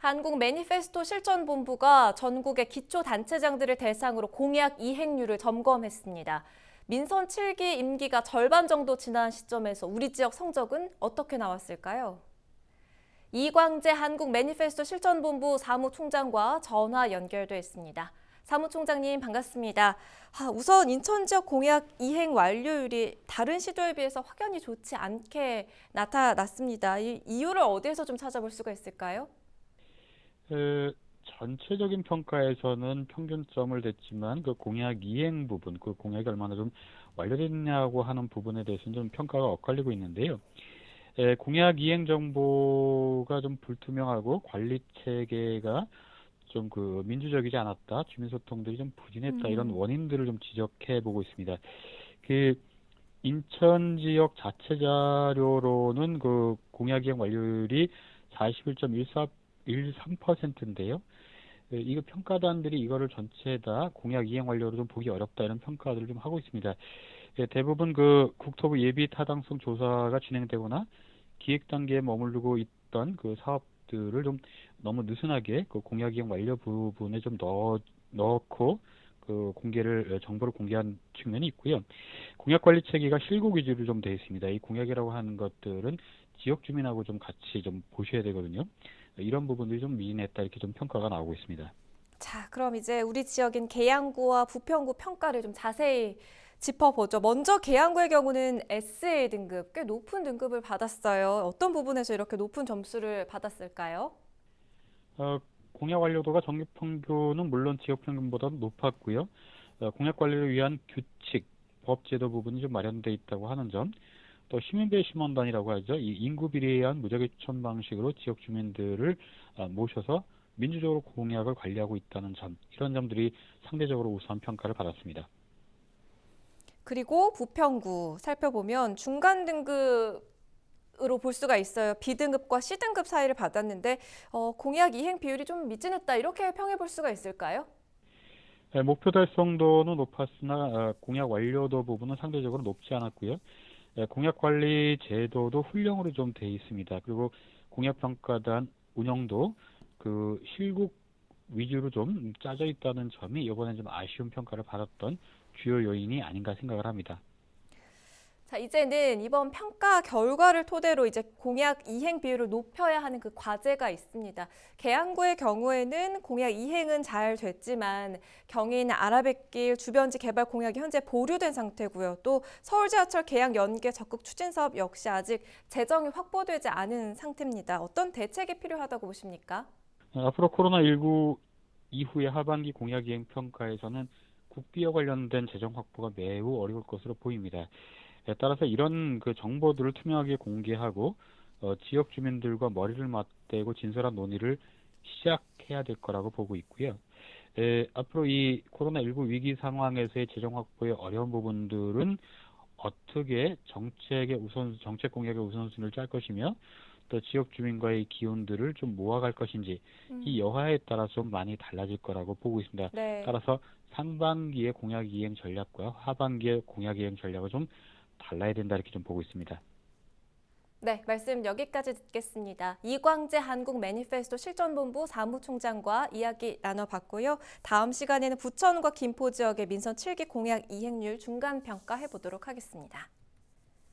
한국 매니페스토 실천본부가 전국의 기초단체장들을 대상으로 공약 이행률을 점검했습니다. 민선 7기 임기가 절반 정도 지난 시점에서 우리 지역 성적은 어떻게 나왔을까요? 이광재 한국 매니페스토 실천본부 사무총장과 전화 연결돼 있습니다. 사무총장님 반갑습니다. 아, 우선 인천 지역 공약 이행 완료율이 다른 시도에 비해서 확연히 좋지 않게 나타났습니다. 이 이유를 어디에서 좀 찾아볼 수가 있을까요? 그 전체적인 평가에서는 평균점을 댔지만 그 공약 이행 부분, 그 공약이 얼마나 좀 완료됐냐고 하는 부분에 대해서는 좀 평가가 엇갈리고 있는데요. 에, 공약 이행 정보가 좀 불투명하고 관리 체계가 좀 그 민주적이지 않았다, 주민 소통들이 좀 부진했다 이런 음. 원인들을 좀 지적해 보고 있습니다. 그 인천 지역 자체 자료로는 그 공약 이행 완료율이 41.14 13%인데요. 이거 평가단들이 이거를 전체 다 공약 이행 완료로 좀 보기 어렵다 이런 평가들을 좀 하고 있습니다. 예, 대부분 그 국토부 예비 타당성 조사가 진행되거나 기획 단계에 머무르고 있던 그 사업들을 좀 너무 느슨하게 그 공약 이행 완료 부분에 좀 넣어 넣고 그 공개를 정보를 공개한 측면이 있고요. 공약 관리 체계가 실고 위주로 좀 되어 있습니다. 이 공약이라고 하는 것들은 지역 주민하고 좀 같이 좀 보셔야 되거든요. 이런 부분들이 좀 미진했다 이렇게 좀 평가가 나오고 있습니다. 자, 그럼 이제 우리 지역인 계양구와 부평구 평가를 좀 자세히 짚어보죠. 먼저 계양구의 경우는 SA 등급, 꽤 높은 등급을 받았어요. 어떤 부분에서 이렇게 높은 점수를 받았을까요? 어, 공약 완료도가 전국 평균은 물론 지역 평균보다 높았고요. 어, 공약 관리를 위한 규칙, 법 제도 부분이 좀 마련돼 있다고 하는 점, 또 시민배 심원단이라고 하죠. 이 인구 비례에 의한 무작위 추천 방식으로 지역 주민들을 어, 모셔서 민주적으로 공약을 관리하고 있다는 점, 이런 점들이 상대적으로 우수한 평가를 받았습니다. 그리고 부평구 살펴보면 중간 등급 으로 볼 수가 있어요. B등급과 C등급 사이를 받았는데 어, 공약 이행 비율이 좀 미진했다 이렇게 평해 볼 수가 있을까요? 네, 목표 달성도는 높았으나 어, 공약 완료도 부분은 상대적으로 높지 않았고요. 예, 공약 관리 제도도 훈령으로 좀 돼 있습니다. 그리고 공약 평가단 운영도 그 실국 위주로 좀 짜져 있다는 점이 이번에 좀 아쉬운 평가를 받았던 주요 요인이 아닌가 생각을 합니다. 자, 이제는 이번 평가 결과를 토대로 이제 공약 이행 비율을 높여야 하는 그 과제가 있습니다. 계양구의 경우에는 공약 이행은 잘 됐지만 경인 아라뱃길 주변지 개발 공약이 현재 보류된 상태고요. 또 서울 지하철 계양 연계 적극 추진 사업 역시 아직 재정이 확보되지 않은 상태입니다. 어떤 대책이 필요하다고 보십니까? 어, 앞으로 코로나19 이후의 하반기 공약 이행 평가에서는 국비와 관련된 재정 확보가 매우 어려울 것으로 보입니다. 에 따라서 이런 그 정보들을 투명하게 공개하고 어, 지역 주민들과 머리를 맞대고 진솔한 논의를 시작해야 될 거라고 보고 있고요. 에, 앞으로 이 코로나19 위기 상황에서의 재정 확보의 어려운 부분들은 어떻게 정책의 우선 정책 공약의 우선순위를 짤 것이며 또 지역 주민과의 기운들을 좀 모아갈 것인지 이 여하에 따라 좀 많이 달라질 거라고 보고 있습니다. 네. 따라서 상반기의 공약 이행 전략과 하반기의 공약 이행 전략을 좀 달라야 된다 이렇게 좀 보고 있습니다. 네, 말씀 여기까지 듣겠습니다. 이광재 한국 매니페스토 실전본부 사무총장과 이야기 나눠봤고요. 다음 시간에는 부천과 김포 지역의 민선 7기 공약 이행률 중간 평가해 보도록 하겠습니다.